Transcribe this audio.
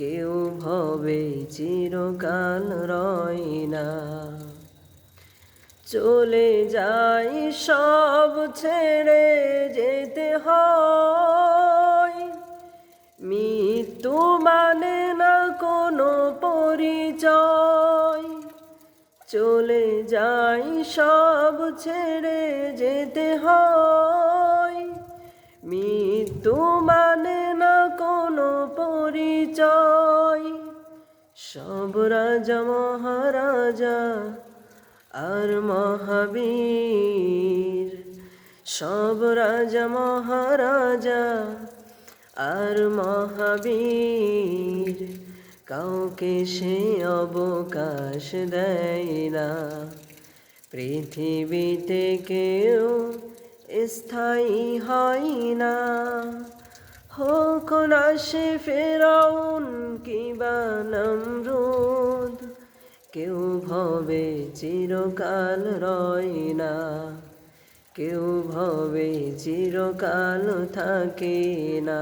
কেউ ভবে চিরকাল রয় না। চলে যাই সব ছেড়ে যেতে হয়। মৃত্যু মানে না কোনো পরিচয়। চলে যাই সব ছেড়ে যেতে হয়। মৃত্যু মানে না কোনো পরিচয়। সব রাজা মহারাজা আর মহাবীর। সব রাজা মহারাজা আর মহাবীর। কাউকে সে অবকাশ দেয় না। পৃথিবীতে কেউ স্থায়ী হয় না। হোক না সে ফেরাউন কিবা নমরুদ কেউ ভবে চিরকাল রয় না। কেউ ভবে চিরকাল থাকে না।